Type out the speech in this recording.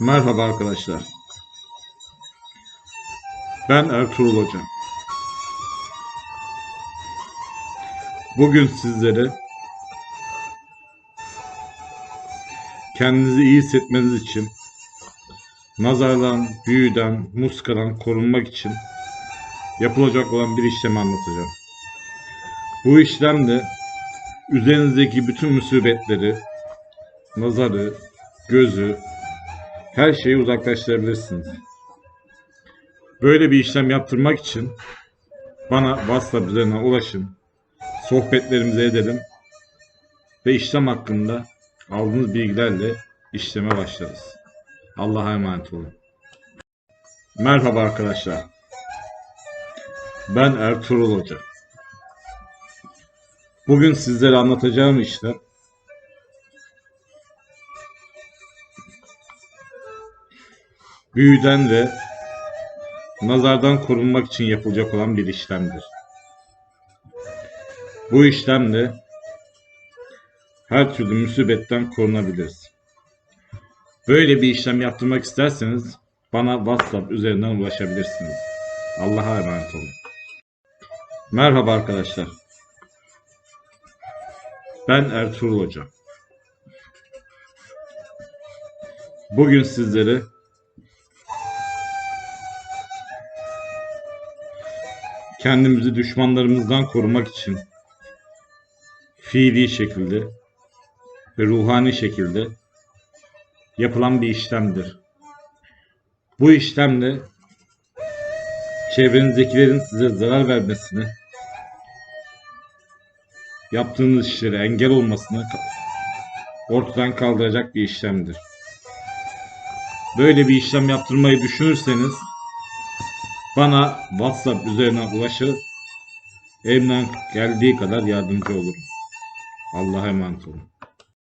Merhaba arkadaşlar. Ben Ertuğrul Hoca. Bugün sizlere kendinizi iyi hissetmeniz için nazardan, büyüden, muskadan korunmak için yapılacak olan bir işlemi anlatacağım. Bu işlemde üzerinizdeki bütün musibetleri, nazarı, gözü, her şeyi uzaklaştırabilirsiniz. Böyle bir işlem yaptırmak için bana WhatsApp üzerinden ulaşın. Sohbetlerimizi edelim ve işlem hakkında aldığınız bilgilerle işleme başlarız. Allah'a emanet olun. Merhaba arkadaşlar. Ben Ertuğrul Hoca. Bugün sizlere anlatacağım işlem büyüden ve nazardan korunmak için yapılacak olan bir işlemdir. Bu işlemle her türlü musibetten korunabiliriz. Böyle bir işlem yaptırmak isterseniz bana WhatsApp üzerinden ulaşabilirsiniz. Allah'a emanet olun. Merhaba arkadaşlar. Ben Ertuğrul Hoca. Bugün sizlere kendimizi düşmanlarımızdan korumak için fiili şekilde ve ruhani şekilde yapılan bir işlemdir. Bu işlemle çevrenizdekilerin size zarar vermesini, yaptığınız işlere engel olmasını ortadan kaldıracak bir işlemdir. Böyle bir işlem yaptırmayı düşünürseniz bana WhatsApp üzerinden ulaşır. Elimden geldiği kadar yardımcı olurum. Allah'a emanet olun.